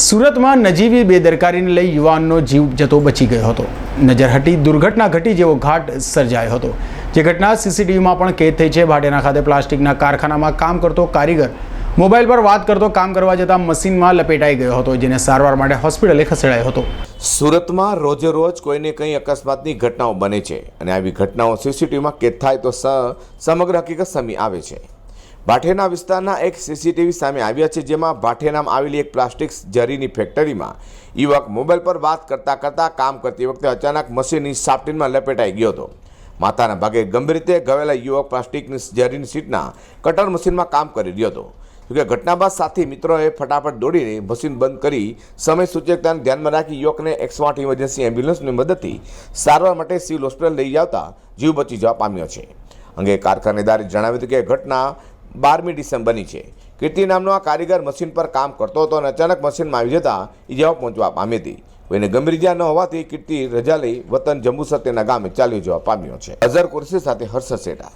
સુરતમાં નજીવી બેદરકારીને લઈ યુવાનનો જીવ જતો બચી ગયો હતો. નજર હટી દુર્ઘટના ઘટી જેવો ઘાટ સર્જાયો હતો. જે ઘટના સીસીટીવીમાં પણ કેદ થઈ છે. ભાટેના ખાતે પ્લાસ્ટિકના કારખાનામાં કામ કરતો કારીગર મોબાઈલ પર વાત કરતો કામ કરવા જતાં મશીનમાં લપેટાઈ ગયો હતો, જેને સારવાર માટે હોસ્પિટલે ખસેડાયો હતો. સુરતમાં રોજે રોજ કોઈને કંઈ અકસ્માતની ઘટનાઓ બને છે અને આવી ઘટનાઓ સીસીટીવીમાં કેદ થાય તો સમગ્ર હકીકત સમી આવે છે. ભાઠેના વિસ્તારના એક સીસીટીવી સામે આવ્યા છે, જેમાં ભાઠેનામાં આવેલી એક પ્લાસ્ટિક જરીની ફેક્ટરીમાં યુવક મોબાઈલ પર વાત કરતાં કરતાં કામ કરતી વખતે અચાનક મશીનની સાફ્ટીનમાં લપેટાઈ ગયો હતો. માથાના ભાગે ગંભીર રીતે ઘવેલા યુવક પ્લાસ્ટિકની જરીની સીટના કટર મશીનમાં કામ કરી રહ્યો હતો. જોકે ઘટના બાદ સાથી મિત્રોએ ફટાફટ દોડીને મશીન બંધ કરી સમય સૂચકતાને ધ્યાનમાં રાખી યુવકને એકસો આઠ ઇમરજન્સી એમ્બ્યુલન્સની મદદથી સારવાર માટે સિવિલ હોસ્પિટલ લઈ આવતા જીવ બચી જવા પામ્યો છે. અંગે કારખાનેદારે જણાવ્યું હતું કે ઘટના બારમી ડિસેમ્બરની છે. કીર્તિ નામનો આ કારીગર મશીન પર કામ કરતો હતો અને અચાનક મશીનમાં આવી જતા ઇજાઓ પહોંચવા પામી હતી. કોઈને ગંભીર ઇજા ન હોવાથી કીર્તિ રજા લઈ વતન જંબુસર તેના ગામે ચાલ્યો જવા પામ્યો છે. અઝર કુરશી સાથે હર્ષ સેટા